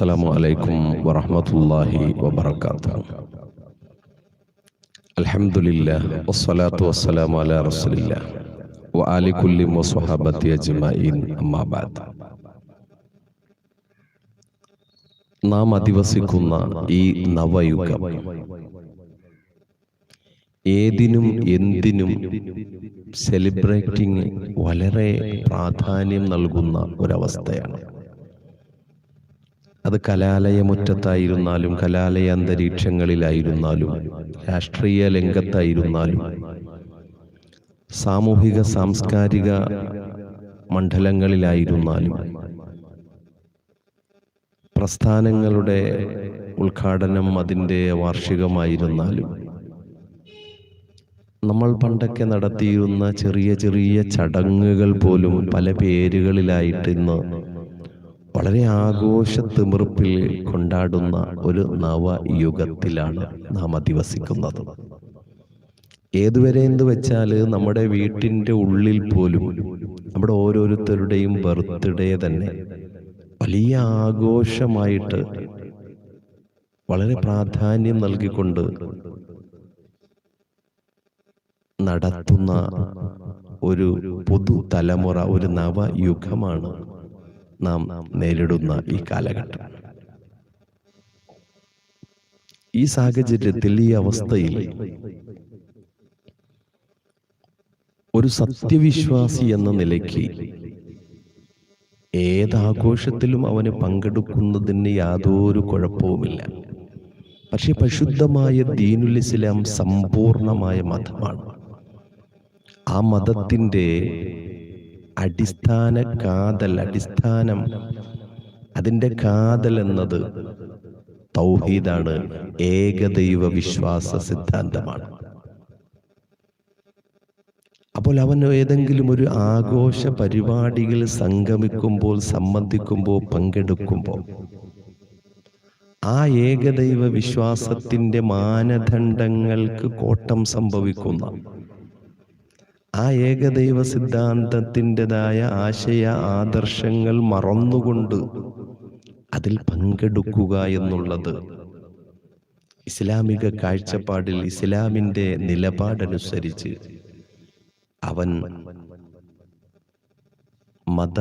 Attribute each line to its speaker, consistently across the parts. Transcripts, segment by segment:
Speaker 1: السلام عليكم ورحمة الله وبركاته الحمد لله والصلاة والسلام على رسول الله وآل كل وصحابة أجمعين أما بعد നാം അധിവസിക്കുന്ന ഈ നവയുഗം ഏതിനും എന്തിനും സെലിബ്രേറ്റിംഗ് വളരെ പ്രാധാന്യം നൽകുന്ന ഒരവസ്ഥയാണ് അത് കലാലയമുറ്റത്തായിരുന്നാലും കലാലയ അന്തരീക്ഷങ്ങളിലായിരുന്നാലും രാഷ്ട്രീയ രംഗത്തായിരുന്നാലും സാമൂഹിക സാംസ്കാരിക മണ്ഡലങ്ങളിലായിരുന്നാലും പ്രസ്ഥാനങ്ങളുടെ ഉദ്ഘാടനം അതിന്റെ വാർഷികമായിരുന്നാലും നമ്മൾ പണ്ടൊക്കെ നടത്തിയിരുന്ന ചെറിയ ചെറിയ ചടങ്ങുകൾ പോലും പല പേരുകളിലായിട്ട് ഇന്ന് വളരെ ആഘോഷ തിമിർപ്പിൽ കൊണ്ടാടുന്ന ഒരു നവയുഗത്തിലാണ് നാം അധിവസിക്കുന്നത്. ഏതുവരെ എന്ന് വെച്ചാൽ നമ്മുടെ വീട്ടിന്റെ ഉള്ളിൽ പോലും നമ്മുടെ ഓരോരുത്തരുടെയും ബർത്ത്ഡേ തന്നെ വലിയ ആഘോഷമായിട്ട് വളരെ പ്രാധാന്യം നൽകിക്കൊണ്ട് നടത്തുന്ന ഒരു പുതു തലമുറ ഒരു നവയുഗമാണ് നാം നേരിടുന്ന ഈ കാലഘട്ടം. ഈ സാഹചര്യത്തിൽ ഈ അവസ്ഥയിൽ ഒരു സത്യവിശ്വാസി എന്ന നിലയ്ക്ക് ഏതാഘോഷത്തിലും അവന് പങ്കെടുക്കുന്നതിന് യാതൊരു കുഴപ്പവുമില്ല. പക്ഷെ പരിശുദ്ധമായ ദീനുൽ ഇസ്ലാം സമ്പൂർണമായ മതമാണ്. ആ മതത്തിന്റെ അടിസ്ഥാന കാതൽ അടിസ്ഥാനം. അതിന്റെ കാതൽ എന്നത് തൗഹീദാണ്. ഏകദൈവ വിശ്വാസ സിദ്ധാന്തമാണ്. അപ്പോൾ അവൻ ഏതെങ്കിലും ഒരു ആഘോഷ പരിപാടിയിൽ സംഗമിക്കുമ്പോൾ സംബന്ധിക്കുമ്പോൾ പങ്കെടുക്കുമ്പോൾ ആ ഏകദൈവ വിശ്വാസത്തിന്റെ മാനദണ്ഡങ്ങൾക്ക് കോട്ടം സംഭവിക്കുന്ന ആ ഏകദൈവ സിദ്ധാന്തത്തിന്റെതായ ആശയ ആദർശങ്ങൾ മറന്നുകൊണ്ട് അതിൽ പങ്കെടുക്കുക എന്നുള്ളത് ഇസ്ലാമിക കാഴ്ചപ്പാടിൽ ഇസ്ലാമിന്റെ നിലപാടനുസരിച്ച് അവൻ മത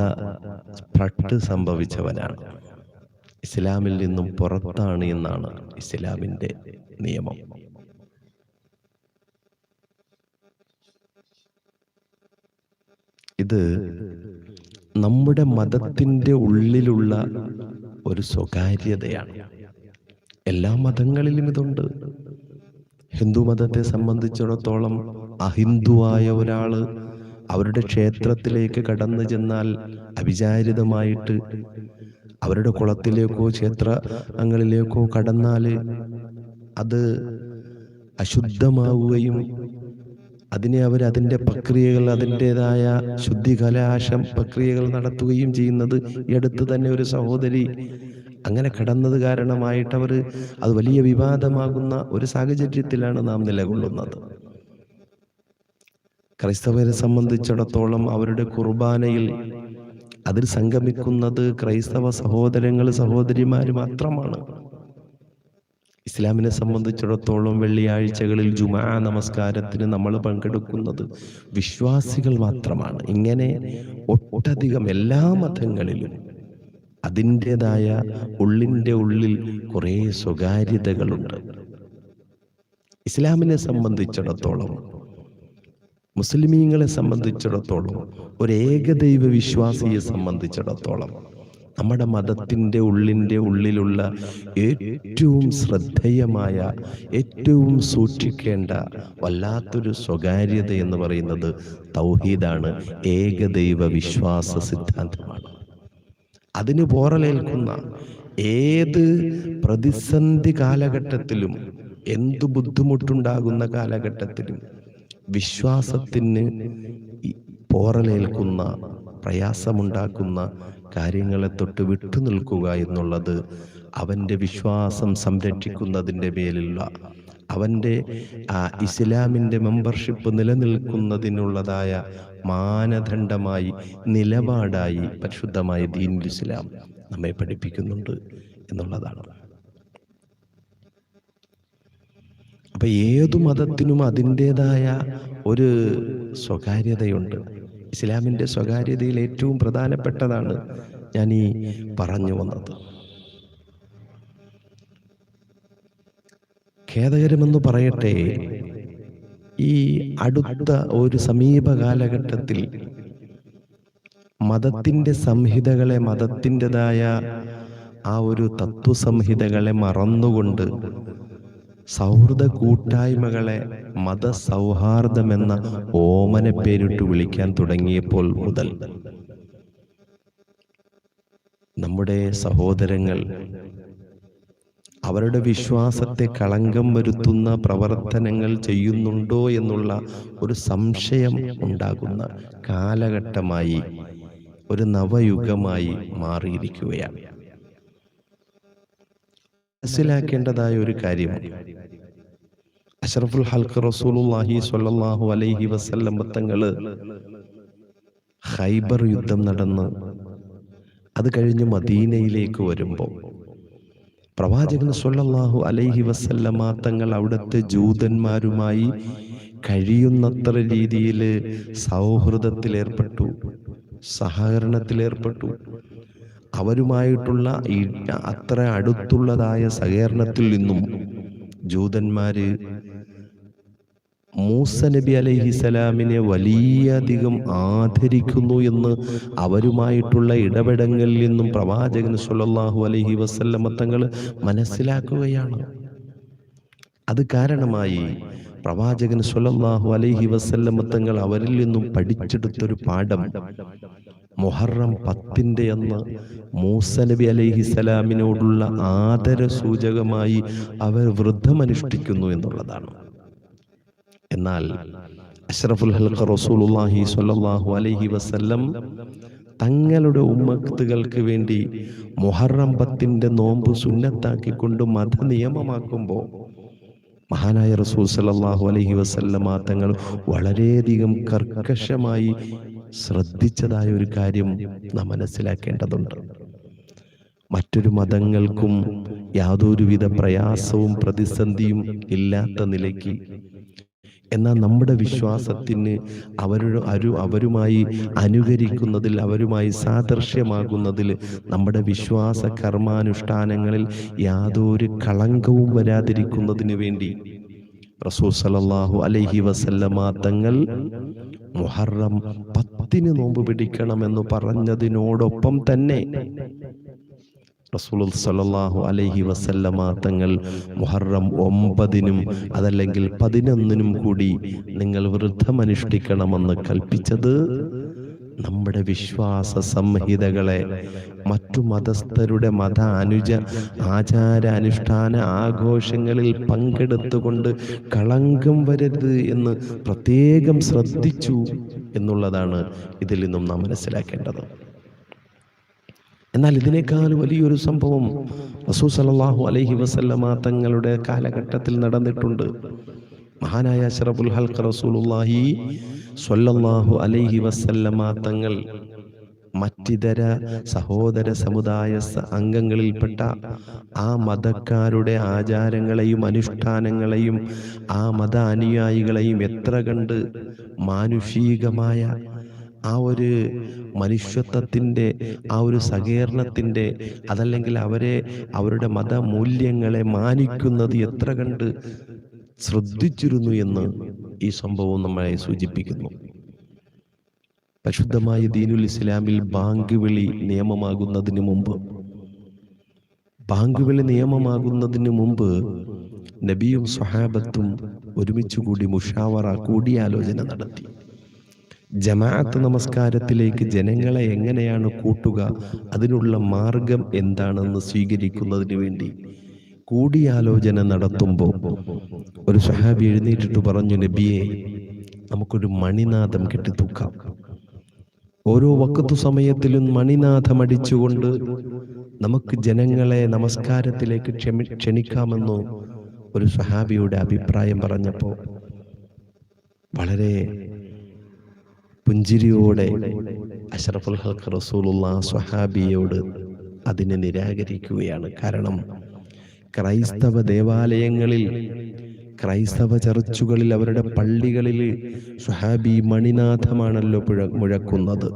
Speaker 1: പ്രട്ട് സംഭവിച്ചവനാണ്. ഇസ്ലാമിൽ നിന്നും പുറത്താണ് എന്നാണ് ഇസ്ലാമിന്റെ നിയമം. ഇത് നമ്മുടെ മതത്തിന്റെ ഉള്ളിലുള്ള ഒരു സ്വകാര്യതയാണ്. എല്ലാ മതങ്ങളിലും ഇതുണ്ട്. ഹിന്ദു മതത്തെ സംബന്ധിച്ചിടത്തോളം അഹിന്ദുവായ ഒരാൾ അവരുടെ ക്ഷേത്രത്തിലേക്ക് കടന്നു ചെന്നാൽ അവിചാരിതമായിട്ട് അവരുടെ കുളത്തിലേക്കോ ക്ഷേത്രങ്ങളിലേക്കോ കടന്നാൽ അത് അശുദ്ധമാവുകയും അതിനെ അവർ അതിന്റെ പ്രക്രിയകൾ അതിന്റെതായ ശുദ്ധികലാശം പ്രക്രിയകൾ നടത്തുകയും ചെയ്യുന്നത് ഈ അടുത്ത് തന്നെ ഒരു സഹോദരി. അങ്ങനെ കടന്നത് കാരണമായിട്ട് അവർ അത് വലിയ വിവാദമാകുന്ന ഒരു സാഹചര്യത്തിലാണ് നാം നിലകൊള്ളുന്നത്. ക്രൈസ്തവരെ സംബന്ധിച്ചിടത്തോളം അവരുടെ കുർബാനയിൽ അതിൽ സംഗമിക്കുന്നത് ക്രൈസ്തവ സഹോദരങ്ങൾ സഹോദരിമാർ മാത്രമാണ്. ഇസ്ലാമിനെ സംബന്ധിച്ചിടത്തോളം വെള്ളിയാഴ്ചകളിൽ ജുമാ നമസ്കാരത്തിന് നമ്മൾ പങ്കെടുക്കുന്നത് വിശ്വാസികൾ മാത്രമാണ്. ഇങ്ങനെ ഒട്ടധികം എല്ലാ മതങ്ങളിലും അതിന്റെതായ ഉള്ളിന്റെ ഉള്ളിൽ കുറേ സ്വകാര്യതകളുണ്ട്. ഇസ്ലാമിനെ സംബന്ധിച്ചിടത്തോളം മുസ്ലിമീങ്ങളെ സംബന്ധിച്ചിടത്തോളം ഒരു ഏകദൈവ വിശ്വാസിയെ സംബന്ധിച്ചിടത്തോളം നമ്മുടെ മതത്തിന്റെ ഉള്ളിന്റെ ഉള്ളിലുള്ള ഏറ്റവും ശ്രദ്ധേയമായ ഏറ്റവും സൂക്ഷിക്കേണ്ട വല്ലാത്തൊരു സ്വകാര്യത എന്ന് പറയുന്നത് തൗഹീദാണ്. ഏകദൈവ വിശ്വാസ സിദ്ധാന്തമാണ്. അതിന് പോറലേൽക്കുന്ന ഏത് പ്രതിസന്ധി കാലഘട്ടത്തിലും എന്തു ബുദ്ധിമുട്ടുണ്ടാകുന്ന കാലഘട്ടത്തിലും വിശ്വാസത്തിന് പോറലേൽക്കുന്ന പ്രയാസമുണ്ടാക്കുന്ന കാര്യങ്ങളെ തൊട്ട് വിട്ടു നിൽക്കുക എന്നുള്ളത് അവന്റെ വിശ്വാസം സംരക്ഷിക്കുന്നതിന്റെ മേലുള്ള അവന്റെ ആ ഇസ്ലാമിന്റെ മെമ്പർഷിപ്പ് നിലനിൽക്കുന്നതിനുള്ളതായ മാനദണ്ഡമായി നിലപാടായി പരിശുദ്ധമായ ദീൻ ഇസ്ലാം നമ്മെ പഠിപ്പിക്കുന്നുണ്ട് എന്നുള്ളതാണ്. അപ്പൊ ഏതു മതത്തിനും അതിന്റെതായ ഒരു സ്വകാര്യതയുണ്ട്. ഇസ്ലാമിന്റെ സ്വകാര്യതയിൽ ഏറ്റവും പ്രധാനപ്പെട്ടതാണ് ഞാൻ ഈ പറഞ്ഞു വന്നത്. ഖേദകരമെന്ന് പറയട്ടെ ഈ അടുത്ത ഒരു സമീപ കാലഘട്ടത്തിൽ മതത്തിന്റെ സംഹിതകളെ മതത്തിന്റെതായ ആ ഒരു തത്വസംഹിതകളെ മറന്നുകൊണ്ട് സൗഹൃദ കൂട്ടായ്മകളെ മതസൗഹാർദ്ദമെന്ന ഓമന പേരിട്ട് വിളിക്കാൻ തുടങ്ങിയപ്പോൾ മുതൽ നമ്മുടെ സഹോദരങ്ങൾ അവരുടെ വിശ്വാസത്തെ കളങ്കം വരുത്തുന്ന പ്രവർത്തനങ്ങൾ ചെയ്യുന്നുണ്ടോ എന്നുള്ള ഒരു സംശയം ഉണ്ടാകുന്ന കാലഘട്ടമായി ഒരു നവയുഗമായി മാറിയിരിക്കുകയാണ്. മനസ്സിലാക്കേണ്ടതായ ഒരു കാര്യം. അഷറഫുൽ ഹൽക്ക് റസൂലുള്ളാഹി സ്വല്ലല്ലാഹു അലൈഹി വസല്ലം തങ്ങൾ ഹൈബർ യുദ്ധം നടന്ന് അത് കഴിഞ്ഞ് മദീനയിലേക്ക് വരുമ്പോൾ പ്രവാചകൻ സ്വല്ലല്ലാഹു അലൈഹി വസല്ലമ തങ്ങൾ അവിടുത്തെ ജൂതന്മാരുമായി കഴിയുന്നത്ര രീതിയിൽ സൗഹൃദത്തിലേർപ്പെട്ടു സഹകരണത്തിലേർപ്പെട്ടു. അവരുമായിട്ടുള്ള ഈ അത്ര അടുത്തുള്ളതായ സഹകരണത്തിൽ നിന്നും ജൂതന്മാര് മൂസ നബി അലൈഹിസലാമിനെ വലിയധികം ആദരിക്കുന്നു എന്ന് അവരുമായിട്ടുള്ള ഇടപെടങ്ങളിൽ നിന്നും പ്രവാചകൻ സുല്ലാഹു അലഹി വസല്ലമ തങ്ങൾ മനസ്സിലാക്കുകയാണ്. അത് കാരണമായി പ്രവാചകൻ സുല്ലാഹു അലൈഹി വസല്ലമ തങ്ങൾ അവരിൽ നിന്നും പഠിച്ചെടുത്തൊരു പാഠം മുഹറം പത്തിന്റെ അന്ന് മൂസനബി അലൈഹിസലാമിനോടുള്ള ആദര സൂചകമായി അവർ വൃദ്ധമനുഷ്ഠിക്കുന്നു എന്നുള്ളതാണ്. എന്നാൽ അഷ്റഫുൽ ഹൽഖ റസൂലുള്ളാഹി സ്വല്ലല്ലാഹു അലൈഹി വസല്ലം തങ്ങളുടെ ഉമ്മത്തുകൾക്ക് വേണ്ടി മുഹറം പത്തിന്റെ നോമ്പ് സുന്നത്താക്കിക്കൊണ്ട് മത നിയമമാക്കുമ്പോൾ മഹാനായ റസൂൽ സല്ലല്ലാഹു അലൈഹി വസല്ലമ തങ്ങൾ വളരെയധികം കർക്കശമായി ശ്രദ്ധിച്ചതായ ഒരു കാര്യം നാം മനസ്സിലാക്കേണ്ടതുണ്ട്. മറ്റൊരു മതങ്ങൾക്കും യാതൊരുവിധ പ്രയാസവും പ്രതിസന്ധിയും ഇല്ലാത്ത നിലയ്ക്ക്. എന്നാൽ നമ്മുടെ വിശ്വാസത്തിന് അവരുടെ അരു അവരുമായി അനുകരിക്കുന്നതിൽ അവരുമായി സാദൃശ്യമാകുന്നതിൽ നമ്മുടെ വിശ്വാസ കർമാനുഷ്ഠാനങ്ങളിൽ യാതൊരു കളങ്കവും വരാതിരിക്കുന്നതിന് വേണ്ടി റസൂൽ അലഹി അലൈഹി വസല്ലമ തങ്ങൾ മുഹറം പത്തിന് നോമ്പ് പിടിക്കണം എന്ന് പറഞ്ഞതിനോടൊപ്പം തന്നെ റസൂൽ വസല്ലമ തങ്ങൾ മുഹറം ഒമ്പതിനും അതല്ലെങ്കിൽ പതിനൊന്നിനും കൂടി നിങ്ങൾ വൃദ്ധമനുഷ്ഠിക്കണമെന്ന് കൽപ്പിച്ചത് നമ്മുടെ വിശ്വാസ സംഹിതകളെ മറ്റു മതസ്ഥരുടെ മത അനുജ ആചാര അനുഷ്ഠാന ആഘോഷങ്ങളിൽ പങ്കെടുത്തുകൊണ്ട് കളങ്കം വരരുത് എന്ന് പ്രത്യേകം ശ്രദ്ധിച്ചു എന്നുള്ളതാണ് ഇതിൽ നിന്നും നാം മനസ്സിലാക്കേണ്ടത്. എന്നാൽ ഇതിനേക്കാൾ വലിയൊരു സംഭവം റസൂ സലാഹു അലൈഹി വസല്ലമ തങ്ങളുടെ കാലഘട്ടത്തിൽ നടന്നിട്ടുണ്ട്. മഹാനായ ഷറബുൽ ഹൽഖ റസൂലുള്ളാഹി സ്വല്ലല്ലാഹു അലൈഹി വസല്ലമ തങ്ങൾ മറ്റിതര സഹോദര സമുദായ അംഗങ്ങളിൽപ്പെട്ട ആ മതക്കാരുടെ ആചാരങ്ങളെയും അനുഷ്ഠാനങ്ങളെയും ആ മത അനുയായികളെയും എത്ര കണ്ട് മാനുഷികമായ ആ ഒരു മനുഷ്യത്വത്തിന്റെ ആ ഒരു സഹകരണത്തിന്റെ അതല്ലെങ്കിൽ അവരെ അവരുടെ മതമൂല്യങ്ങളെ മാനിക്കുന്നത് എത്ര കണ്ട് ശ്രദ്ധിച്ചിരുന്നു എന്ന് ഈ സംഭവം നമ്മളെ സൂചിപ്പിക്കുന്നു. പരിശുദ്ധമായ ദീനുൽ ഇസ്ലാമിൽ ബാങ്ക് വിളി നിയമമാകുന്നതിന് മുമ്പ് ബാങ്ക് വിളി നിയമമാകുന്നതിന് മുമ്പ് നബിയും സ്വഹാബത്തും ഒരുമിച്ച് കൂടി മുഷാവറ കൂടിയാലോചന നടത്തി. ജമാഅത്ത് നമസ്കാരത്തിലേക്ക് ജനങ്ങളെ എങ്ങനെയാണ് കൂട്ടുക അതിനുള്ള മാർഗം എന്താണെന്ന് സ്വീകരിക്കുന്നതിന് വേണ്ടി കൂടിയാലോചന നടത്തുമ്പോൾ ഒരു സഹാബി എഴുന്നേറ്റിട്ട് പറഞ്ഞു നബിയെ നമുക്കൊരു മണിനാഥം കെട്ടിത്തൂക്കാം ഓരോ വക്കത്തു സമയത്തിലും മണിനാഥം അടിച്ചുകൊണ്ട് നമുക്ക് ജനങ്ങളെ നമസ്കാരത്തിലേക്ക് ക്ഷമി ക്ഷണിക്കാമെന്നു ഒരു സഹാബിയുടെ അഭിപ്രായം പറഞ്ഞപ്പോൾ വളരെ പുഞ്ചിരിയോടെ അഷറഫുൽ ഹൽക്ക് റസൂലുള്ള സഹാബിയോട് അതിനെ നിരാകരിക്കുകയാണ് കാരണം ക്രൈസ്തവ ദേവാലയങ്ങളിൽ ക്രൈസ്തവ ചർച്ചുകളിൽ അവരുടെ പള്ളികളിൽ സുഹാബി മണിനാഥമാണല്ലോ പുഴ മുഴക്കുന്നത്.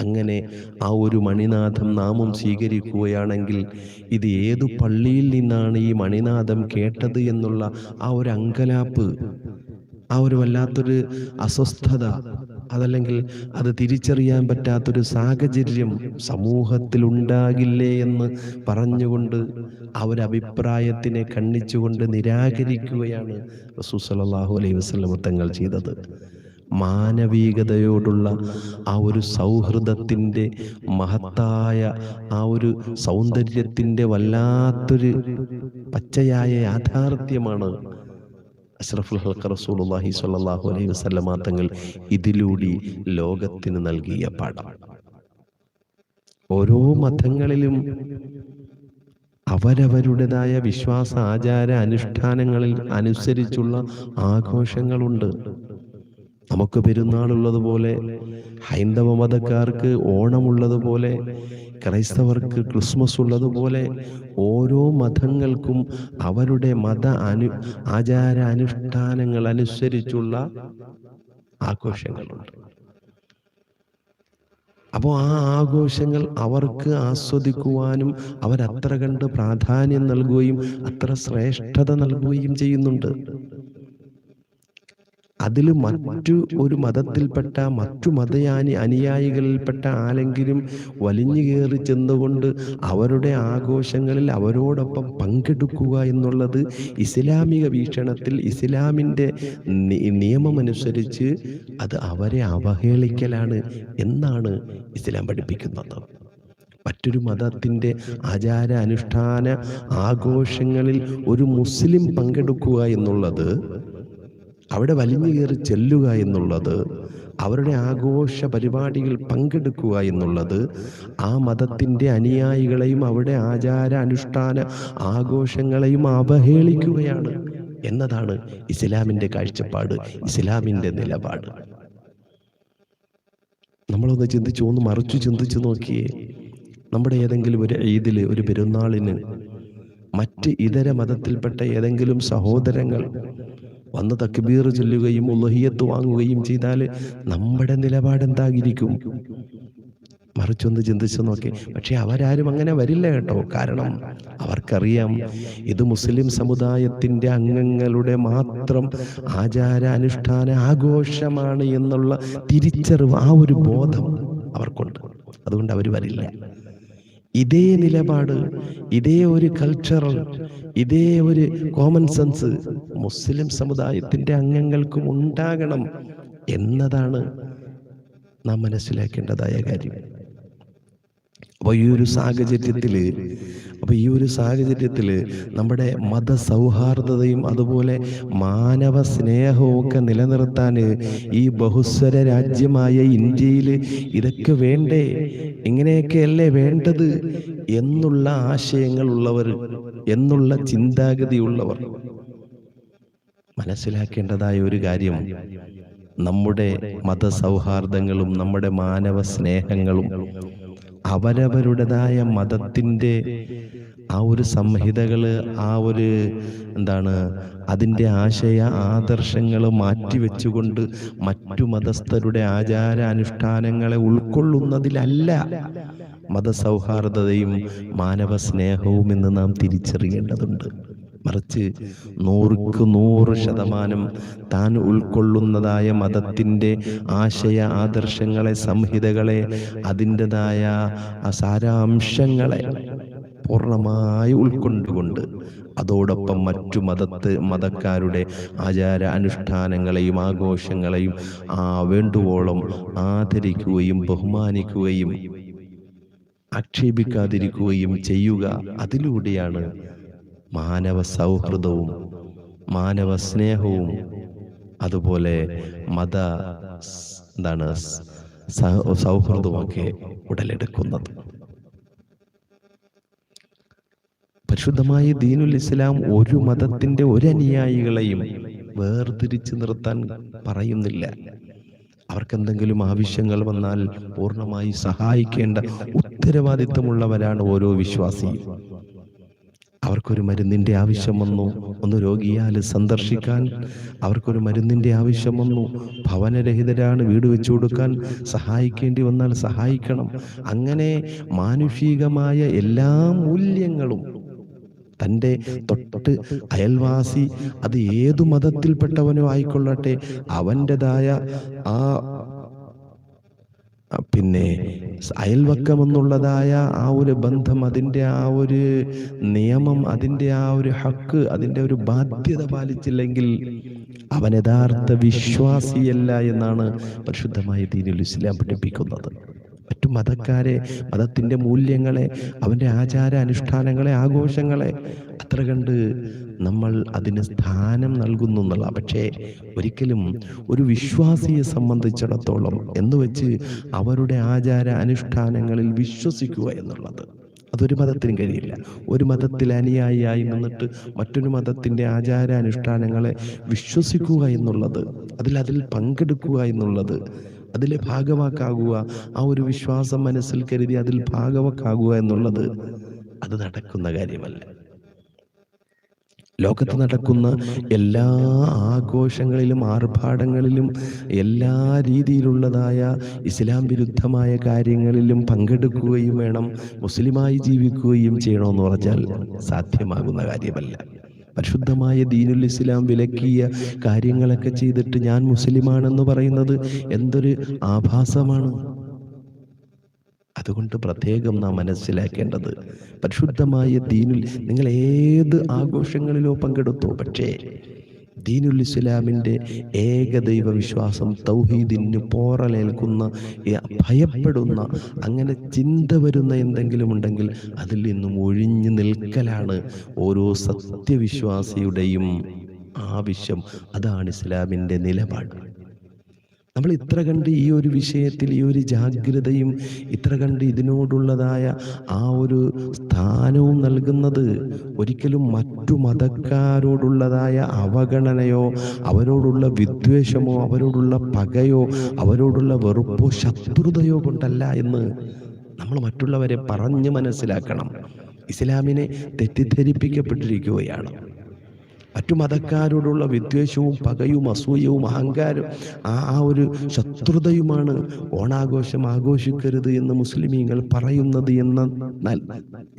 Speaker 1: അങ്ങനെ ആ ഒരു മണിനാഥം നാമം സ്വീകരിക്കുകയാണെങ്കിൽ ഇത് ഏതു പള്ളിയിൽ നിന്നാണ് ഈ മണിനാഥം കേട്ടത് എന്നുള്ള ആ ഒരു അങ്കലാപ്പ് ആ ഒരു വല്ലാത്തൊരു അസ്വസ്ഥത അതല്ലെങ്കിൽ അത് തിരിച്ചറിയാൻ പറ്റാത്തൊരു സാഹചര്യം സമൂഹത്തിൽ ഉണ്ടാകില്ലേ എന്ന് പറഞ്ഞുകൊണ്ട് അവരഭിപ്രായത്തിനെ ഖണ്ഡിച്ചുകൊണ്ട് നിരാകരിക്കുകയാണ് റസൂൽ സല്ലല്ലാഹു അലൈഹി വസ്ലമ തങ്ങൾ ചെയ്തത്. മാനവികതയോടുള്ള ആ ഒരു സൗഹൃദത്തിന്റെ മഹത്തായ ആ ഒരു സൗന്ദര്യത്തിന്റെ വല്ലാത്തൊരു പച്ചയായ യാഥാർത്ഥ്യമാണ് അഷ്റഫുൽ ഹൽക്ക് റസൂലുള്ളാഹി സ്വല്ലല്ലാഹു അലൈഹി വസല്ലമ തങ്ങൾ ഇതിലൂടെ ലോകത്തിന് നൽകിയ പാഠം. ഓരോ മതങ്ങളിലും അവരവരുടേതായ വിശ്വാസ ആചാര അനുഷ്ഠാനങ്ങളിൽ അനുസരിച്ചുള്ള ആഘോഷങ്ങളുണ്ട്. നമുക്ക് പെരുന്നാളുള്ളതുപോലെ ഹൈന്ദവ മതക്കാർക്ക് ഓണമുള്ളതുപോലെ ക്രൈസ്തവർക്ക് ക്രിസ്മസ് ഉള്ളതുപോലെ ഓരോ മതങ്ങൾക്കും അവരുടെ മത അനു ആചാര അനുഷ്ഠാനങ്ങൾ അനുസരിച്ചുള്ള ആഘോഷങ്ങളുണ്ട്. അപ്പോൾ ആ ആഘോഷങ്ങൾ അവർക്ക് ആസ്വദിക്കുവാനും അവരത്ര കണ്ട് പ്രാധാന്യം നൽകുകയും അത്ര ശ്രേഷ്ഠത നൽകുകയും ചെയ്യുന്നുണ്ട്. അതിൽ മറ്റു ഒരു മതത്തിൽപ്പെട്ട മറ്റു മതയാനി അനുയായികളിൽപ്പെട്ട ആരെങ്കിലും വലിഞ്ഞു കയറി ചെന്നുകൊണ്ട് അവരുടെ ആഘോഷങ്ങളിൽ അവരോടൊപ്പം പങ്കെടുക്കുക എന്നുള്ളത് ഇസ്ലാമിക വീക്ഷണത്തിൽ ഇസ്ലാമിന്റെ നിയമമനുസരിച്ച് അത് അവരെ അവഹേളിക്കലാണ് എന്നാണ് ഇസ്ലാം പഠിപ്പിക്കുന്നത്. മറ്റൊരു മതത്തിന്റെ ആചാര അനുഷ്ഠാന ആഘോഷങ്ങളിൽ ഒരു മുസ്ലിം പങ്കെടുക്കുക എന്നുള്ളത് അവിടെ വലിഞ്ഞു കയറി ചെല്ലുക എന്നുള്ളത് അവരുടെ ആഘോഷ പരിപാടികൾ പങ്കെടുക്കുക എന്നുള്ളത് ആ മതത്തിന്റെ അനുയായികളെയും അവിടെ ആചാര അനുഷ്ഠാന ആഘോഷങ്ങളെയും അവഹേളിക്കുകയാണ് എന്നതാണ് ഇസ്ലാമിന്റെ കാഴ്ചപ്പാട് ഇസ്ലാമിന്റെ നിലപാട്. നമ്മളൊന്ന് ചിന്തിച്ചു ഒന്ന് മറിച്ചു ചിന്തിച്ചു നോക്കിയേ നമ്മുടെ ഏതെങ്കിലും ഒരു ഈദിൽ ഒരു പെരുന്നാളിന് മറ്റ് ഇതര മതത്തിൽപ്പെട്ട ഏതെങ്കിലും സഹോദരങ്ങൾ വന്ന് തക്ബീർ ചൊല്ലുകയും ഉലഹിയത്ത് വാങ്ങുകയും ചെയ്താൽ നമ്മുടെ നിലപാടെന്താകിരിക്കും മറിച്ചൊന്ന് ചിന്തിച്ചു നോക്കി. പക്ഷെ അവരാരും അങ്ങനെ വരില്ല കേട്ടോ. കാരണം അവർക്കറിയാം ഇത് മുസ്ലിം സമുദായത്തിന്റെ അംഗങ്ങളുടെ മാത്രം ആചാര അനുഷ്ഠാന ആഘോഷമാണ് എന്നുള്ള തിരിച്ചറിവ് ആ ഒരു ബോധം അവർക്കുണ്ട്. അതുകൊണ്ട് അവർ വരില്ല. ഇതേ നിലപാട് ഇതേ ഒരു കൾച്ചറൽ ഇതേ ഒരു കോമൺ സെൻസ് മുസ്ലിം സമുദായത്തിന്റെ അംഗങ്ങൾക്കും ഉണ്ടാകണം എന്നതാണ് നാം മനസ്സിലാക്കേണ്ടതായ കാര്യം. അപ്പോൾ ഈ ഒരു സാഹചര്യത്തിൽ അപ്പോൾ ഈ ഒരു സാഹചര്യത്തിൽ നമ്മുടെ മത മതസൗഹാർദ്ദതയും അതുപോലെ മാനവ സ്നേഹവും ഒക്കെ നിലനിർത്താൻ ഈ ബഹുസ്വര രാജ്യമായ ഇന്ത്യയിൽ ഇതൊക്കെ വേണ്ടേ? ഇങ്ങനെയൊക്കെയല്ലേ വേണ്ടത്? എന്നുള്ള ആശയങ്ങൾ ഉള്ളവർ എന്നുള്ള ചിന്താഗതിയുള്ളവർ. മനസ്സിലാക്കേണ്ടതായ ഒരു കാര്യം നമ്മുടെ മതസൗഹാർദ്ദങ്ങളും നമ്മുടെ മാനവ സ്നേഹങ്ങളും അവരവരുടേതായ മതത്തിന്റെ ആ ഒരു സംഹിതകൾ ആ ഒരു എന്താണ് അതിന്റെ ആശയ ആദർശങ്ങൾ മാറ്റിവെച്ചുകൊണ്ട് മറ്റു മതസ്ഥരുടെ ആചാര അനുഷ്ഠാനങ്ങളെ ഉൾക്കൊള്ളുന്നതിലല്ല മതസൗഹാർദ്ദതയും മാനവ സ്നേഹവും എന്ന് നാം തിരിച്ചറിയേണ്ടതുണ്ട്. മറിച്ച് നൂറുക്ക് നൂറ് ശതമാനം താൻ ഉൾക്കൊള്ളുന്നതായ മതത്തിന്റെ ആശയ ആദർശങ്ങളെ സംഹിതകളെ അതിന്റെതായ അസാരാംശങ്ങളെ സാരാംശങ്ങളെ പൂർണമായി ഉൾക്കൊണ്ടുകൊണ്ട് അതോടൊപ്പം മറ്റു മതത്ത് മതക്കാരുടെ ആചാര അനുഷ്ഠാനങ്ങളെയും ആഘോഷങ്ങളെയും ആ വേണ്ടുവോളം ആദരിക്കുകയും ബഹുമാനിക്കുകയും ആക്ഷേപിക്കാതിരിക്കുകയും ചെയ്യുക അതിലൂടെയാണ് മാനവ സൗഹൃദവും മാനവ സ്നേഹവും അതുപോലെ മത എന്താണ് സ് സൗ- സൗഹൃദവുമൊക്കെ ഉടലെടുക്കുന്നത്. പരിശുദ്ധമായ ദീനുൽ ഇസ്ലാം ഒരു മതത്തിന്റെ ഒരു അനുയായികളെയും വേർതിരിച്ച് നിർത്താൻ പറയുന്നില്ല. അവർക്കെന്തെങ്കിലും ആവശ്യങ്ങൾ വന്നാൽ പൂർണമായി സഹായിക്കേണ്ട ഉത്തരവാദിത്വമുള്ളവരാണ് ഓരോ വിശ്വാസിയും. അവർക്കൊരു മരുന്നിന്റെ ആവശ്യം വന്നു. ഒന്ന് രോഗിയാൽ സന്ദർശിക്കാൻ അവർക്കൊരു മരുന്നിന്റെ ആവശ്യം വന്നു. ഭവനരഹിതരാണ് വീട് വെച്ചു കൊടുക്കാൻ സഹായിക്കേണ്ടി വന്നാൽ സഹായിക്കണം. അങ്ങനെ മാനുഷികമായ എല്ലാ മൂല്യങ്ങളും തന്റെ തൊട്ട് അയൽവാസി അത് ഏതു മതത്തിൽപ്പെട്ടവനോ ആയിക്കൊള്ളട്ടെ അവന്റെതായ ആ പിന്നെ അയൽവക്കമെന്നുള്ളതായ ആ ഒരു ബന്ധം അതിന്റെ ആ ഒരു നിയമം അതിന്റെ ആ ഒരു ഹക്ക് അതിന്റെ ഒരു ബാധ്യത പാലിച്ചില്ലെങ്കിൽ അവൻ യഥാർത്ഥ വിശ്വാസിയല്ല എന്നാണ് പരിശുദ്ധമായ ദീനുൽ ഇസ്ലാം പഠിപ്പിക്കുന്നത്. മറ്റു മതക്കാരെ മതത്തിന്റെ മൂല്യങ്ങളെ അവന്റെ ആചാര അനുഷ്ഠാനങ്ങളെ ആഘോഷങ്ങളെ അത്ര കണ്ട് നമ്മൾ അതിന് സ്ഥാനം നൽകുന്നു എന്നുള്ള പക്ഷേ ഒരിക്കലും ഒരു വിശ്വാസിയെ സംബന്ധിച്ചിടത്തോളം എന്ന് വെച്ച് അവരുടെ ആചാര അനുഷ്ഠാനങ്ങളിൽ വിശ്വസിക്കുക എന്നുള്ളത് അതൊരു മതത്തിനും കഴിയില്ല. ഒരു മതത്തിൽ അനുയായിയായി നിന്നിട്ട് മറ്റൊരു മതത്തിന്റെ ആചാര അനുഷ്ഠാനങ്ങളെ വിശ്വസിക്കുക എന്നുള്ളത് അതിൽ അതിൽ പങ്കെടുക്കുക എന്നുള്ളത് അതിലെ ഭാഗവാക്കാകുക ആ ഒരു വിശ്വാസം മനസ്സിൽ കരുതി അതിൽ ഭാഗവാക്കാകുക എന്നുള്ളത് അത് നടക്കുന്ന കാര്യമല്ല. ലോകത്ത് നടക്കുന്ന എല്ലാ ആഘോഷങ്ങളിലും ആർഭാടങ്ങളിലും എല്ലാ രീതിയിലുള്ളതായ ഇസ്ലാം വിരുദ്ധമായ കാര്യങ്ങളിലും പങ്കെടുക്കുകയും വേണം മുസ്ലിമായി ജീവിക്കുകയും ചെയ്യണമെന്ന് പറഞ്ഞാൽ സാധ്യമാകുന്ന കാര്യമല്ല. പരിശുദ്ധമായ ദീനുൽ ഇസ്ലാം വിലക്കിയ കാര്യങ്ങളൊക്കെ ചെയ്തിട്ട് ഞാൻ മുസ്ലിമാണെന്ന് പറയുന്നത് എന്തൊരു ആഭാസമാണ്. അതുകൊണ്ട് പ്രത്യേകം നാം മനസ്സിലാക്കേണ്ടത് പരിശുദ്ധമായ ദീനുൽ നിങ്ങൾ ഏത് ആഘോഷങ്ങളിലോ പങ്കെടുത്തോ. പക്ഷേ ദീനുൽ ഇസ്ലാമിന്റെ ഏകദൈവ വിശ്വാസം തൗഹീദിന് പോറലേൽക്കുന്ന ഭയപ്പെടുന്ന അങ്ങനെ ചിന്ത വരുന്ന എന്തെങ്കിലും ഉണ്ടെങ്കിൽ അതിൽ നിന്നും ഒഴിഞ്ഞു നിൽക്കലാണ് ഓരോ സത്യവിശ്വാസിയുടെയും ആവശ്യം. അതാണ് ഇസ്ലാമിന്റെ നിലപാട്. നമ്മൾ ഇത്ര കണ്ട് ഈ ഒരു വിഷയത്തിൽ ഈ ഒരു ജാഗ്രതയും ഇത്ര കണ്ട് ഇതിനോടുള്ളതായ ആ ഒരു സ്ഥാനവും നൽകുന്നത് ഒരിക്കലും മറ്റു മതക്കാരോടുള്ളതായ അവഗണനയോ അവരോടുള്ള വിദ്വേഷമോ അവരോടുള്ള പകയോ അവരോടുള്ള വെറുപ്പോ ശത്രുതയോ കൊണ്ടല്ല എന്ന് നമ്മൾ മറ്റുള്ളവരെ പറഞ്ഞ് മനസ്സിലാക്കണം. ഇസ്ലാമിനെ തെറ്റിദ്ധരിപ്പിക്കപ്പെട്ടിരിക്കുകയാണ്. മറ്റു മതക്കാരോടുള്ള വിദ്വേഷവും പകയും അസൂയവും അഹങ്കാരം ആ ആ ഒരു ശത്രുതയുമാണ് ഓണാഘോഷം ആഘോഷിക്കരുത് എന്ന് മുസ്ലിമീങ്ങൾ പറയുന്നത് എന്ന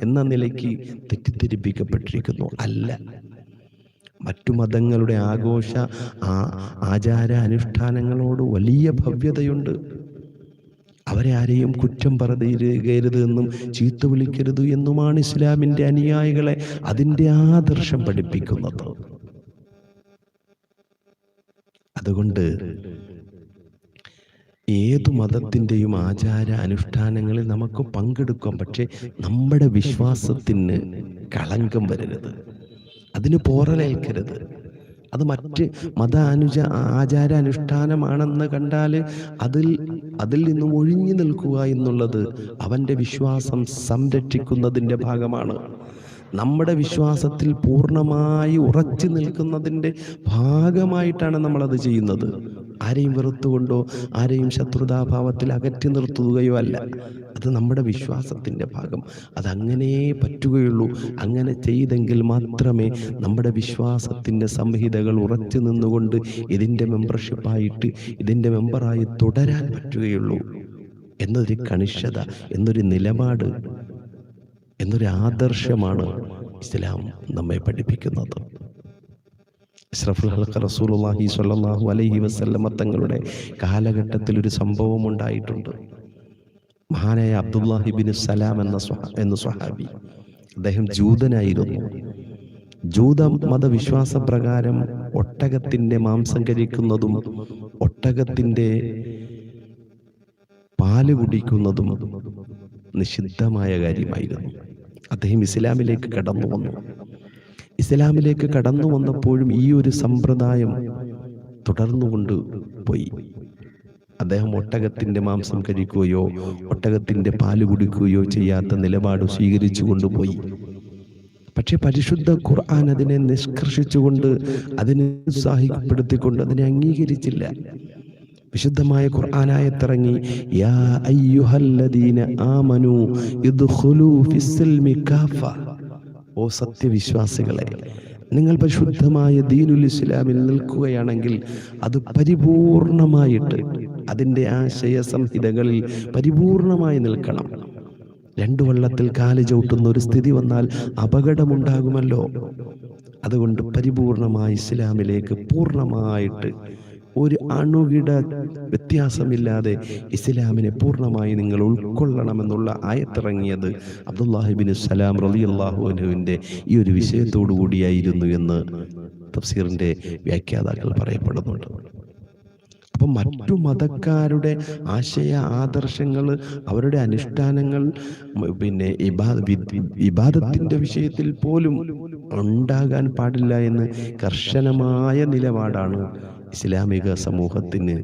Speaker 1: എന്ന നിലയ്ക്ക് തെറ്റിദ്ധരിപ്പിക്കപ്പെട്ടിരിക്കുന്നു. അല്ല. മറ്റു മതങ്ങളുടെ ആഘോഷ ആ ആചാര അനുഷ്ഠാനങ്ങളോട് വലിയ ഭവ്യതയുണ്ട്. അവരെ ആരെയും കുറ്റം പറയരുത് എന്നും ചീത്ത വിളിക്കരുത് എന്നുമാണ് ഇസ്ലാമിന്റെ അനുയായികളെ അതിന്റെ ആദർശം പഠിപ്പിക്കുന്നത്. അതുകൊണ്ട് ഏതു മതത്തിന്റെയും ആചാര അനുഷ്ഠാനങ്ങളിൽ നമുക്ക് പങ്കെടുക്കാം. പക്ഷേ നമ്മുടെ വിശ്വാസത്തിന് കളങ്കം വരരുത്. അതിന് പോറലേൽക്കരുത്. അത് മറ്റ് മത അനുജ ആചാര അനുഷ്ഠാനമാണെന്ന് കണ്ടാൽ അതിൽ അതിൽ നിന്നും ഒഴിഞ്ഞു നിൽക്കുക എന്നുള്ളത് അവന്റെ വിശ്വാസം സംരക്ഷിക്കുന്നതിന്റെ ഭാഗമാണ്. നമ്മുടെ വിശ്വാസത്തിൽ പൂർണമായി ഉറച്ചു നിൽക്കുന്നതിന്റെ ഭാഗമായിട്ടാണ് നമ്മളത് ചെയ്യുന്നത്. ആരെയും വെറുത്തുകൊണ്ടോ ആരെയും ശത്രുതാഭാവത്തിൽ അകറ്റി നിർത്തുകയോ അല്ല. അത് നമ്മുടെ വിശ്വാസത്തിന്റെ ഭാഗം. അതങ്ങനെ പറ്റുകയുള്ളൂ. അങ്ങനെ ചെയ്തെങ്കിൽ മാത്രമേ നമ്മുടെ വിശ്വാസത്തിന്റെ സംഹിതകൾ ഉറച്ചു നിന്നുകൊണ്ട് ഇതിന്റെ മെമ്പർഷിപ്പായിട്ട് ഇതിന്റെ മെമ്പറായി തുടരാൻ പറ്റുകയുള്ളൂ. എന്നൊരു കണിഷ്ഠത എന്നൊരു നിലപാട്. എന്നൊരു ആദർശമാണ് ഇസ്ലാം നമ്മെ പഠിപ്പിക്കുന്നത്. അഷ്റഫുൽ റസൂലുള്ളാഹി സ്വല്ലല്ലാഹു അലൈഹി വസല്ലമ തങ്ങളുടെ കാലഘട്ടത്തിൽ ഒരു സംഭവം ഉണ്ടായിട്ടുണ്ട്. മഹാനായ അബ്ദുല്ലാഹിബിൻ സലാം എന്ന എന്ന സ്വഹാബി അദ്ദേഹം ജൂതനായിരുന്നു. ജൂത മതവിശ്വാസ പ്രകാരം ഒട്ടകത്തിന്റെ മാംസം കഴിക്കുന്നതും ഒട്ടകത്തിന്റെ പാൽ കുടിക്കുന്നതും നിഷിദ്ധമായ കാര്യമായിരുന്നു. അദ്ദേഹം ഇസ്ലാമിലേക്ക് കടന്നു വന്നു. ഇസ്ലാമിലേക്ക് കടന്നു വന്നപ്പോഴും ഈ ഒരു സമ്പ്രദായം തുടർന്നുകൊണ്ട് പോയി. അദ്ദേഹം ഒട്ടകത്തിന്റെ മാംസം കഴിക്കുകയോ ഒട്ടകത്തിന്റെ പാൽ കുടിക്കുകയോ ചെയ്യാത്ത നിലപാട് സ്വീകരിച്ചു കൊണ്ടുപോയി പക്ഷെ പരിശുദ്ധ ഖുർആൻ അതിനെ നിഷ്കർഷിച്ചുകൊണ്ട് അതിനെ ഉത്സാഹിക്കപ്പെടുത്തിക്കൊണ്ട് അതിനെ അംഗീകരിച്ചില്ല. വിശുദ്ധമായ ഖുർആാനായത്തിറങ്ങി യാ അയ്യുഹല്ലദീന ആമനു ഇദ്ഖുലു ഫിസ്സിൽമി കാഫ. ഓ സത്യവിശ്വാസികളെ നിങ്ങൾ പരിശുദ്ധമായ ദീനുൽ ഇസ്ലാമിൽ നിൽക്കുകയാണെങ്കിൽ അത് പരിപൂർണമായിട്ട് അതിന്റെ ആശയ സംഹിതകളിൽ പരിപൂർണമായി നിൽക്കണം. രണ്ടു വള്ളത്തിൽ കാൽ ചവിട്ടുന്ന ഒരു സ്ഥിതി വന്നാൽ അപകടമുണ്ടാകുമല്ലോ. അതുകൊണ്ട് പരിപൂർണമായി ഇസ്ലാമിലേക്ക് പൂർണമായിട്ട് ഒരു അണുകിട വ്യത്യാസമില്ലാതെ ഇസ്ലാമിനെ പൂർണമായി നിങ്ങൾ ഉൾക്കൊള്ളണമെന്നുള്ള ആയത്തിറങ്ങിയത് അബ്ദുല്ലാഹിബിൻ സലാം റലി അള്ളാഹുവിന്റെ ഈ ഒരു വിഷയത്തോടു കൂടിയായിരുന്നു എന്ന് തഫ്സീറിന്റെ വ്യാഖ്യാതാക്കൾ പറയപ്പെടുന്നുണ്ട്. അപ്പം മറ്റു മതക്കാരുടെ ആശയ ആദർശങ്ങൾ അവരുടെ അനുഷ്ഠാനങ്ങൾ പിന്നെ വിവാദത്തിന്റെ വിഷയത്തിൽ പോലും ഉണ്ടാകാൻ പാടില്ല എന്ന് കർശനമായ നിലപാടാണ് ഇസ്ലാമിക സമൂഹത്തിന്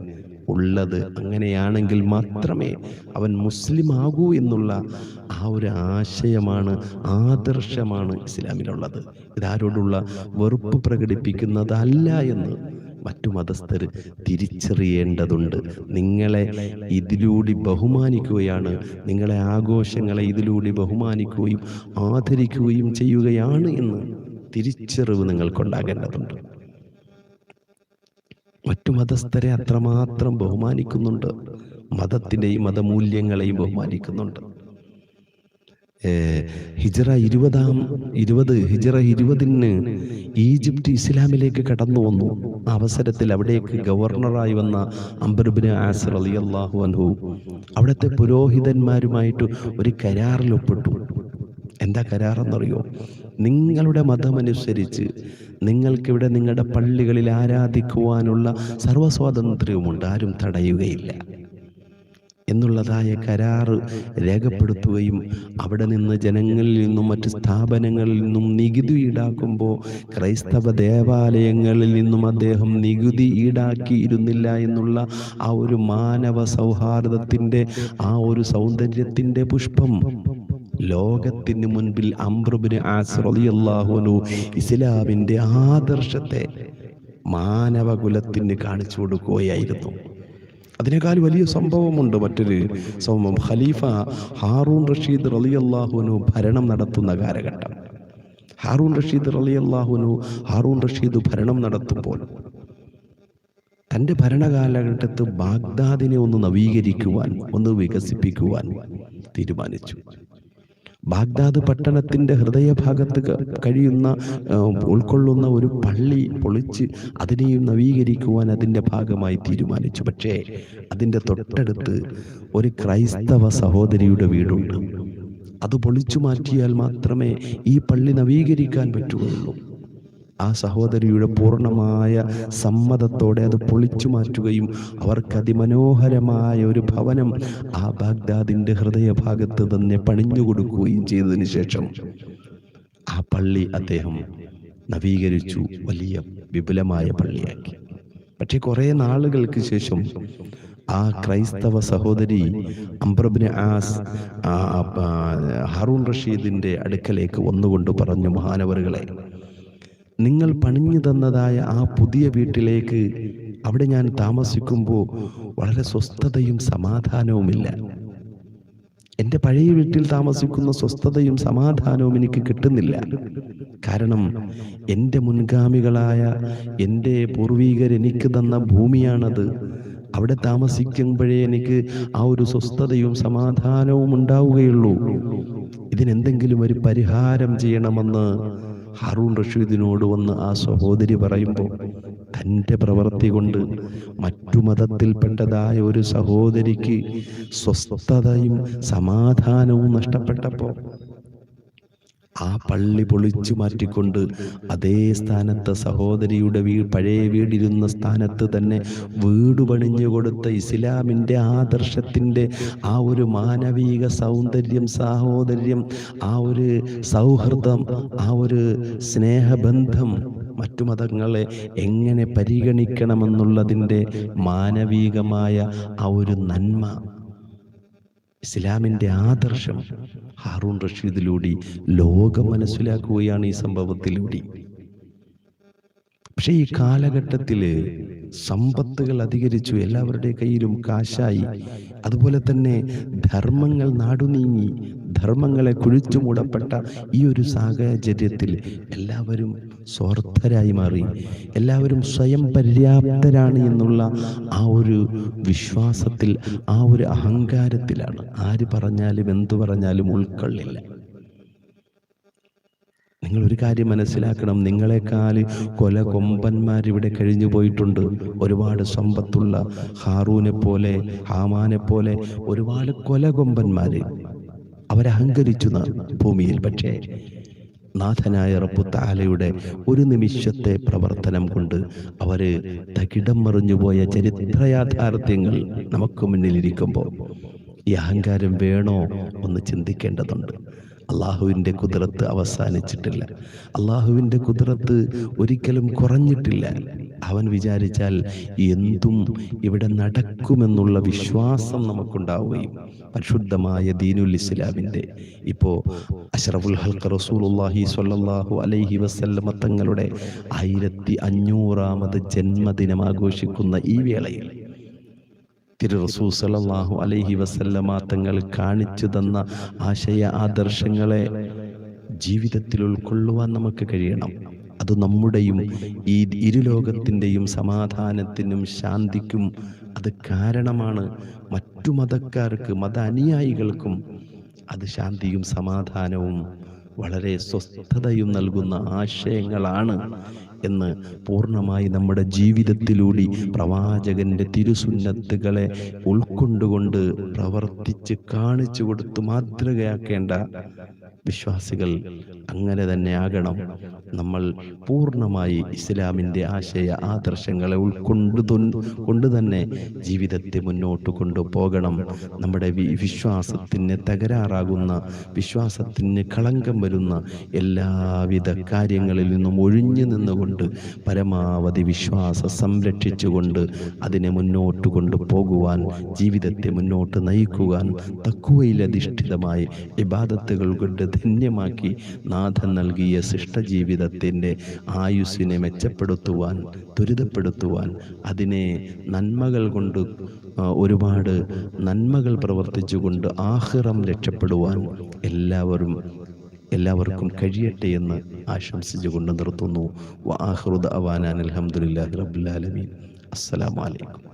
Speaker 1: ഉള്ളത് അങ്ങനെയാണെങ്കിൽ മാത്രമേ അവൻ മുസ്ലിം ആകൂ എന്നുള്ള ആ ഒരു ആശയമാണ് ആദർശമാണ് ഇസ്ലാമിലുള്ളത്. ഇതാരോടുള്ള വെറുപ്പ് പ്രകടിപ്പിക്കുന്നതല്ല എന്ന് മറ്റു മതസ്ഥർ തിരിച്ചറിയേണ്ടതുണ്ട്. നിങ്ങളെ ഇതിലൂടെ ബഹുമാനിക്കുകയാണ് നിങ്ങളെ ആഘോഷങ്ങളെ ഇതിലൂടെ ബഹുമാനിക്കുകയും ആദരിക്കുകയും ചെയ്യുകയാണ് എന്ന് തിരിച്ചറിവ് നിങ്ങൾക്കുണ്ടാകേണ്ടതുണ്ട്. മറ്റു മതസ്ഥരെ അത്രമാത്രം ബഹുമാനിക്കുന്നുണ്ട്. മതത്തിന്റെയും മതമൂല്യങ്ങളെയും ബഹുമാനിക്കുന്നുണ്ട്. ഹിജറ ഇരുപതാം ഇരുപത് ഹിജറ ഇരുപതിന് ഈജിപ്റ്റ് ഇസ്ലാമിലേക്ക് കടന്നു വന്നു. അവസരത്തിൽ അവിടേക്ക് ഗവർണറായി വന്ന അംബർബിന് ആസർ അലി അള്ളാഹു അൻഹു അവിടുത്തെ പുരോഹിതന്മാരുമായിട്ട് ഒരു കരാറിൽ ഒപ്പിട്ടു. എന്താ കരാറെന്നറിയോ? നിങ്ങളുടെ മതമനുസരിച്ച് നിങ്ങൾക്കിവിടെ നിങ്ങളുടെ പള്ളികളിൽ ആരാധിക്കുവാനുള്ള സർവസ്വാതന്ത്ര്യവുമുണ്ട്. ആരും തടയുകയില്ല. എന്നുള്ളതായ കരാറ് രേഖപ്പെടുത്തുകയും അവിടെ നിന്ന് ജനങ്ങളിൽ നിന്നും മറ്റ് സ്ഥാപനങ്ങളിൽ നിന്നും നികുതി ഈടാക്കുമ്പോൾ ക്രൈസ്തവ ദേവാലയങ്ങളിൽ നിന്നും അദ്ദേഹം നികുതി ഈടാക്കിയിരുന്നില്ല എന്നുള്ള ആ ഒരു മാനവ സൗഹാർദ്ദത്തിന്റെ ആ ഒരു സൗന്ദര്യത്തിന്റെ പുഷ്പം ലോകത്തിന് മുൻപിൽ അംബ്രുബിന് ആസ്രലിയല്ലാഹുനു ഇസ്ലാമിന്റെ ആദർശത്തെ മാനവകുലത്തിന് കാണിച്ചു കൊടുക്കുകയായിരുന്നു. അതിനേക്കാൾ വലിയ സംഭവമുണ്ട് മറ്റൊരു സംഭവം. ഖലീഫ ഹാറൂൺ റഷീദ് റളിയല്ലാഹുനു ഭരണം നടത്തുന്ന കാലഘട്ടം. ഹാറൂൺ റഷീദ് റളിയല്ലാഹുനു ഹാറൂൺ റഷീദ് ഭരണം നടത്തുമ്പോൾ തന്റെ ഭരണകാലഘട്ടത്ത് ബാഗ്ദാദിനെ ഒന്ന് നവീകരിക്കുവാൻ ഒന്ന് വികസിപ്പിക്കുവാൻ തീരുമാനിച്ചു. ബാഗ്ദാദ് പട്ടണത്തിന്റെ ഹൃദയഭാഗത്ത് കഴിയുന്ന ഉൾക്കൊള്ളുന്ന ഒരു പള്ളി പൊളിച്ച് അതിനെയും നവീകരിക്കുവാൻ അതിന്റെ ഭാഗമായി തീരുമാനിച്ചു. പക്ഷേ അതിന്റെ തൊട്ടടുത്ത് ഒരു ക്രൈസ്തവ സഹോദരിയുടെ വീടുണ്ട്. അത് പൊളിച്ചു മാറ്റിയാൽ മാത്രമേ ഈ പള്ളി നവീകരിക്കാൻ പറ്റുകയുള്ളൂ. ആ സഹോദരിയുടെ പൂർണമായ സമ്മതത്തോടെ അത് പൊളിച്ചു മാറ്റുകയും അവർക്ക് അതിമനോഹരമായ ഒരു ഭവനം ആ ബാഗ്ദാദിന്റെ ഹൃദയഭാഗത്ത് തന്നെ പണിഞ്ഞു കൊടുക്കുകയും ചെയ്തതിന് ശേഷം ആ പള്ളി അദ്ദേഹം നവീകരിച്ചു വലിയ വിപുലമായ പള്ളിയാക്കി. പക്ഷെ കുറേ നാളുകൾക്ക് ശേഷം ആ ക്രൈസ്തവ സഹോദരി അംബ്രബിന് ആസ് ഹറൂൺ റഷീദിന്റെ അടുക്കലേക്ക് വന്നുകൊണ്ട് പറഞ്ഞു മഹാനവറുകളെ നിങ്ങൾ പണിഞ്ഞു തന്നതായ ആ പുതിയ വീട്ടിലേക്ക് അവിടെ ഞാൻ താമസിക്കുമ്പോൾ വളരെ സ്വസ്ഥതയും സമാധാനവുമില്ല. എന്റെ പഴയ വീട്ടിൽ താമസിക്കുന്ന സ്വസ്ഥതയും സമാധാനവും എനിക്ക് കിട്ടുന്നില്ല. കാരണം എന്റെ മുൻഗാമികളായ എന്റെ പൂർവീകർ എനിക്ക് തന്ന ഭൂമിയാണത്. അവിടെ താമസിക്കുമ്പോഴേ എനിക്ക് ആ ഒരു സ്വസ്ഥതയും സമാധാനവും ഉണ്ടാവുകയുള്ളൂ. ഇതിനെന്തെങ്കിലും ഒരു പരിഹാരം ചെയ്യണമെന്ന് ഹാറൂൺ റഷീദിനോട് വന്ന് ആ സഹോദരി പറയുമ്പോൾ തന്റെ പ്രവൃത്തി കൊണ്ട് മറ്റു മതത്തിൽപ്പെട്ടതായ ഒരു സഹോദരിക്ക് സ്വസ്ഥതയും സമാധാനവും നഷ്ടപ്പെട്ടപ്പോൾ ആ പള്ളി പൊളിച്ചു മാറ്റിക്കൊണ്ട് അതേ സ്ഥാനത്ത് സഹോദരിയുടെ വീ പഴയ വീടിരുന്ന സ്ഥാനത്ത് തന്നെ വീട് പണിഞ്ഞു കൊടുത്ത ഇസ്ലാമിന്റെ ആദർശത്തിന്റെ ആ ഒരു മാനവിക സൗന്ദര്യം സാഹോദര്യം ആ ഒരു സൗഹൃദം ആ ഒരു സ്നേഹബന്ധം മറ്റു മതങ്ങളെ എങ്ങനെ പരിഗണിക്കണമെന്നുള്ളതിന്റെ മാനവികമായ ആ ഒരു നന്മ ഇസ്ലാമിന്റെ ആദർശം ഹാറൂൺ റഷീദിലൂടെ ലോകം മനസ്സിലാക്കുകയാണ് ഈ സംഭവത്തിലൂടെ. പക്ഷേ ഈ കാലഘട്ടത്തിൽ സമ്പത്തുകൾ അധികരിച്ചു എല്ലാവരുടെ കയ്യിലും കാശായി. അതുപോലെ തന്നെ ധർമ്മങ്ങൾ നാടുനീങ്ങി ധർമ്മങ്ങളെ കുഴിച്ചു മൂടപ്പെട്ട ഈ ഒരു സാഹചര്യത്തിൽ എല്ലാവരും സ്വാർത്ഥരായി മാറി എല്ലാവരും സ്വയം പര്യാപ്തരാണ് എന്നുള്ള ആ ഒരു വിശ്വാസത്തിൽ ആ ഒരു അഹങ്കാരത്തിലാണ്. ആര് പറഞ്ഞാലും എന്തു പറഞ്ഞാലും ഉൾക്കൊള്ളില്ല. നിങ്ങൾ ഒരു കാര്യം മനസ്സിലാക്കണം. നിങ്ങളെക്കാൾ കൊല കൊമ്പന്മാർ ഇവിടെ കഴിഞ്ഞു പോയിട്ടുണ്ട്. ഒരുപാട് സമ്പത്തുള്ള ഹാറൂനെ പോലെ ഹാമാനെ പോലെ ഒരുപാട് കൊല കൊമ്പന്മാർ അവരഹങ്കരിച്ചു ഭൂമിയിൽ. പക്ഷേ നാഥനായ റപ്പുത്താലയുടെ ഒരു നിമിഷത്തെ പ്രവർത്തനം കൊണ്ട് അവർ തകിടം മറിഞ്ഞുപോയ ചരിത്ര യാഥാർത്ഥ്യങ്ങൾ നമുക്ക് മുന്നിലിരിക്കുമ്പോൾ ഈ അഹങ്കാരം വേണോ ഒന്ന് ചിന്തിക്കേണ്ടതുണ്ട്. അള്ളാഹുവിന്റെ കുതിരത്ത് അവസാനിച്ചിട്ടില്ല. അള്ളാഹുവിന്റെ കുതിരത്ത് ഒരിക്കലും കുറഞ്ഞിട്ടില്ല. അവൻ വിചാരിച്ചാൽ എന്തും ഇവിടെ നടക്കുമെന്നുള്ള വിശ്വാസം നമുക്കുണ്ടാവുകയും പരിശുദ്ധമായ ദീനുൽ ഇസ്ലാമിന്റെ. ഇപ്പോൾ അഷറഫുൽ ഹൽക്ക് റസൂലുള്ളാഹി സ്വല്ലല്ലാഹു അലൈഹി വസല്ലമ തങ്ങളുടെ ആയിരത്തി അഞ്ഞൂറാമത് ജന്മദിനം ആഘോഷിക്കുന്ന ഈ വേളയിൽ തിരു റസൂ സലാഹു അലൈഹി വസല്ലമ തങ്ങൾ കാണിച്ചു തന്ന ആശയ ആദർശങ്ങളെ ജീവിതത്തിൽ ഉൾക്കൊള്ളുവാൻ നമുക്ക് കഴിയണം. അത് നമ്മുടെയും ഈ ഇരുലോകത്തിന്റെയും സമാധാനത്തിനും ശാന്തിക്കും അത് കാരണമാണ്. മറ്റു മതക്കാർക്ക് മത അനുയായികൾക്കും അത് ശാന്തിയും സമാധാനവും വളരെ സ്വസ്ഥതയും നൽകുന്ന ആശയങ്ങളാണ് എന്ന് പൂർണമായി നമ്മുടെ ജീവിതത്തിലൂടെ പ്രവാചകന്റെ തിരുസുന്നത്തുകളെ ഉൾക്കൊണ്ടുകൊണ്ട് പ്രവർത്തിച്ച് കാണിച്ചു കൊടുത്ത് മാതൃകയാക്കേണ്ട വിശ്വാസികൾ അങ്ങനെ തന്നെ ആകണം. നമ്മൾ പൂർണമായി ഇസ്ലാമിന്റെ ആശയ ആദർശങ്ങളെ ഉൾക്കൊണ്ട് കൊണ്ട് തന്നെ ജീവിതത്തെ മുന്നോട്ട് കൊണ്ടുപോകണം. നമ്മുടെ വിശ്വാസത്തിന് തകരാറാകുന്ന വിശ്വാസത്തിന് കളങ്കം വരുന്ന എല്ലാവിധ കാര്യങ്ങളിൽ നിന്നും ഒഴിഞ്ഞു നിന്നുകൊണ്ട് പരമാവധി വിശ്വാസം സംരക്ഷിച്ചുകൊണ്ട് അതിനെ മുന്നോട്ട് കൊണ്ടുപോകുവാൻ ജീവിതത്തെ മുന്നോട്ട് നയിക്കുവാൻ തക്കുവയിലധിഷ്ഠിതമായി ഇബാദത്തുകൾ കൊണ്ട് ധന്യമാക്കി. നാഥൻ നൽകിയ ശിഷ്ടജീവിതത്തിന്റെ ആയുസ്സിനെ മെച്ചപ്പെടുത്തുവാൻ ത്വരിതപ്പെടുത്തുവാൻ അതിനെ നന്മകൾ കൊണ്ട് ഒരുപാട് നന്മകൾ പ്രവർത്തിച്ചുകൊണ്ട് ആഹ്റം രക്ഷപ്പെടുവാൻ എല്ലാവരും എല്ലാവർക്കും കഴിയട്ടെ എന്ന് ആശംസിച്ചുകൊണ്ട് നിർത്തുന്നു. വാഹൃദ് അവാനാൻ അലഹമുല്ലാഹി റബുലാലമീൻ അസ്സലാമലൈക്കും